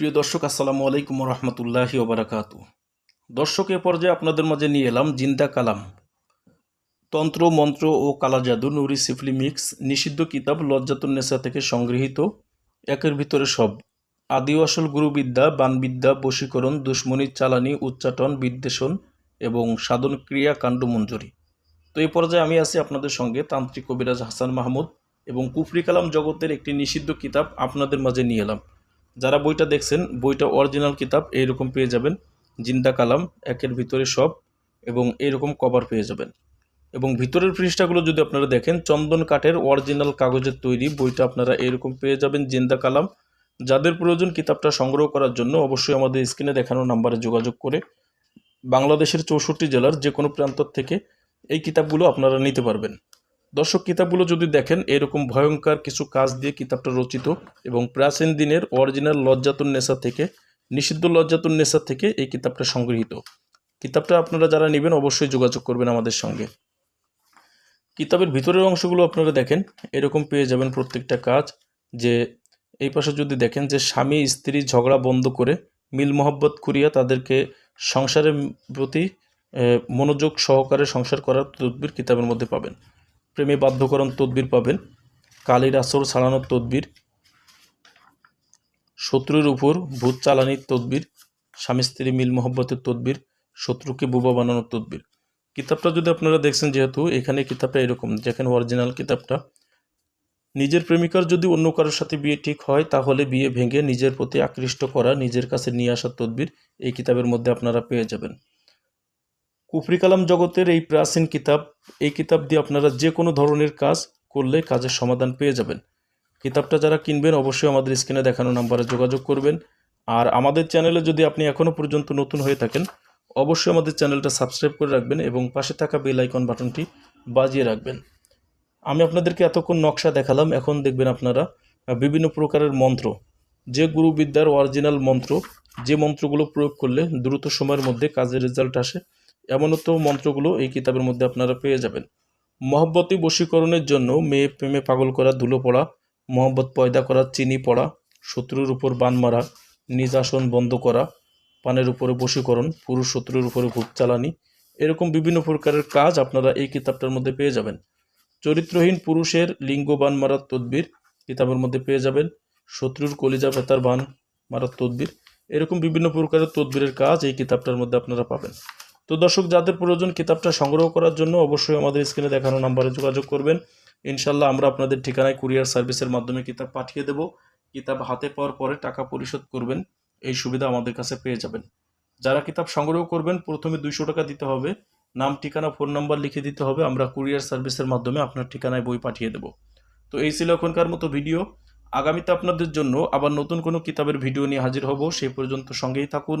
প্রিয় দর্শক, আসসালামু আলাইকুম রহমতুল্লাহি ওবরাকাত। দর্শক, এ পর্যায়ে আপনাদের মাঝে নিয়ে এলাম জিন্দা কালাম। তন্ত্র, মন্ত্র ও কালা জাদু নুরি সিফলি মিক্স নিষিদ্ধ কিতাব লজ্জাতুন্নেসা থেকে সংগৃহীত। একের ভিতরে সব। আদি আসল গুরুবিদ্যা, বানবিদ্যা, বশীকরণ, দুশ্মনী, চালানি, উচ্চাটন, বিদ্বেষণ এবং সাধন ক্রিয়া কাণ্ড মঞ্জুরি তো এই পর্যায়ে আমি আছি আপনাদের সঙ্গে তান্ত্রিক কবিরাজ হাসান মাহমুদ এবং কুফরি কালাম জগতের একটি নিষিদ্ধ কিতাব আপনাদের মাঝে নিয়ে এলাম। যারা বইটা দেখছেন, বইটা অরিজিনাল কিতাব এইরকম পেয়ে যাবেন। জিন্দা কালাম, একের ভিতরে সব এবং এইরকম কভার পেয়ে যাবেন। এবং ভিতরের পৃষ্ঠাগুলো যদি আপনারা দেখেন, চন্দন কাঠের অরিজিনাল কাগজের তৈরি বইটা আপনারা এরকম পেয়ে যাবেন, জিন্দা কালাম। যাদের প্রয়োজন কিতাবটা সংগ্রহ করার জন্য অবশ্যই আমাদের স্ক্রিনে দেখানো নাম্বারে যোগাযোগ করে বাংলাদেশের চৌষট্টি জেলার যে কোনো প্রান্তর থেকে এই কিতাবগুলো আপনারা নিতে পারবেন। দর্শক কিতাবগুলো যদি দেখেন, এরকম ভয়ঙ্কর কিছু কাজ দিয়ে কিতাবটা রচিত এবং প্রাচীন দিনের অরিজিনাল লজ্জাতুন নেশা থেকে, নিষিদ্ধ লজ্জাতুন নেশা থেকে এই কিতাবটা সংগৃহীত। কিতাবটা আপনারা যারা নেবেন অবশ্যই যোগাযোগ করবেন আমাদের সঙ্গে। কিতাবের ভিতরের অংশগুলো আপনারা দেখেন, এরকম পেয়ে যাবেন প্রত্যেকটা কাজ। যে এই পাশে যদি দেখেন যে স্বামী, স্ত্রী ঝগড়া বন্ধ করে মিল মোহব্বত করিয়া তাদেরকে সংসারের প্রতি মনোযোগ সহকারে সংসার করার তদবির কিতাবের মধ্যে পাবেন। প্রেমে বাধ্যকরণ তদবির পাবেন। কালির আসর ছাড়ানোর তদবির। শত্রুর উপর ভূত চালানির তদবির। স্বামী স্ত্রী মিল মোহব্বতের তদবির। শত্রুকে বুবা বানানোর তদবির। কিতাবটা যদি আপনারা দেখছেন, যেহেতু এখানে কিতাবটা এরকম, যেখানে অরিজিনাল কিতাবটা। নিজের প্রেমিকার যদি অন্য কারোর সাথে বিয়ে ঠিক হয়, তাহলে বিয়ে ভেঙে নিজের প্রতি আকৃষ্ট করা, নিজের কাছে নিয়ে আসার তদবির এই কিতাবের মধ্যে আপনারা পেয়ে যাবেন। কুফরি কালাম জগতের এই প্রাচীন কিতাব, এই কিতাব দিয়ে আপনারা যে কোনো ধরনের কাজ করলে কাজের সমাধান পেয়ে যাবেন। কিতাবটা যারা কিনবেন অবশ্যই আমাদের স্ক্রিনে দেখানো নাম্বারে যোগাযোগ করবেন। আর আমাদের চ্যানেলে যদি আপনি এখনও পর্যন্ত নতুন হয়ে থাকেন, অবশ্যই আমাদের চ্যানেলটা সাবস্ক্রাইব করে রাখবেন এবং পাশে থাকা বেল আইকন বাটনটি বাজিয়ে রাখবেন। আমি আপনাদেরকে এতক্ষণ নকশা দেখালাম। এখন দেখবেন আপনারা বিভিন্ন প্রকারের মন্ত্র। যে গুরুবিদ্যার অরিজিনাল মন্ত্র, যে মন্ত্রগুলো প্রয়োগ করলে দ্রুত সময়ের মধ্যে কাজের রেজাল্ট আসে এমনও তো মন্ত্রগুলো এই কিতাবের মধ্যে আপনারা পেয়ে যাবেন। মহব্বতী বশীকরণের জন্য মেয়ে প্রেমে পাগল করা, ধুলো পড়া, মহব্বত পয়দা করা, চিনি পড়া, শত্রুর উপর বান মারা, নিজ আসন বন্ধ করা, পানের উপরে বশীকরণ, পুরুষ শত্রুর উপরে ভূত চালানি, এরকম বিভিন্ন প্রকারের কাজ আপনারা এই কিতাবটার মধ্যে পেয়ে যাবেন। চরিত্রহীন পুরুষের লিঙ্গ বান মারার তদবির কিতাবের মধ্যে পেয়ে যাবেন। শত্রুর কলিজা ভেতার বান মারার তদবির, এরকম বিভিন্ন প্রকারের তদবিরের কাজ এই কিতাবটার মধ্যে আপনারা পাবেন। তো দর্শক, যাদের প্রয়োজন কিতাবটা সংগ্রহ করার জন্য অবশ্যই আমাদের স্ক্রিনে দেখানো নাম্বারে যোগাযোগ করবেন। ইনশাল্লাহ আমরা আপনাদের ঠিকানায় কুরিয়ার সার্ভিসের মাধ্যমে কিতাব পাঠিয়ে দেব। কিতাব হাতে পাওয়ার পরে টাকা পরিশোধ করবেন, এই সুবিধা আমাদের কাছে পেয়ে যাবেন। যারা কিতাব সংগ্রহ করবেন, প্রথমে দুইশো টাকা দিতে হবে। নাম, ঠিকানা, ফোন নাম্বার লিখে দিতে হবে। আমরা কুরিয়ার সার্ভিসের মাধ্যমে আপনার ঠিকানায় বই পাঠিয়ে দেব। তো এই ছিল এখনকার মতো ভিডিও। আগামীতে আপনাদের জন্য আবার নতুন কোনো কিতাবের ভিডিও নিয়ে হাজির হব। সেই পর্যন্ত সঙ্গেই থাকুন।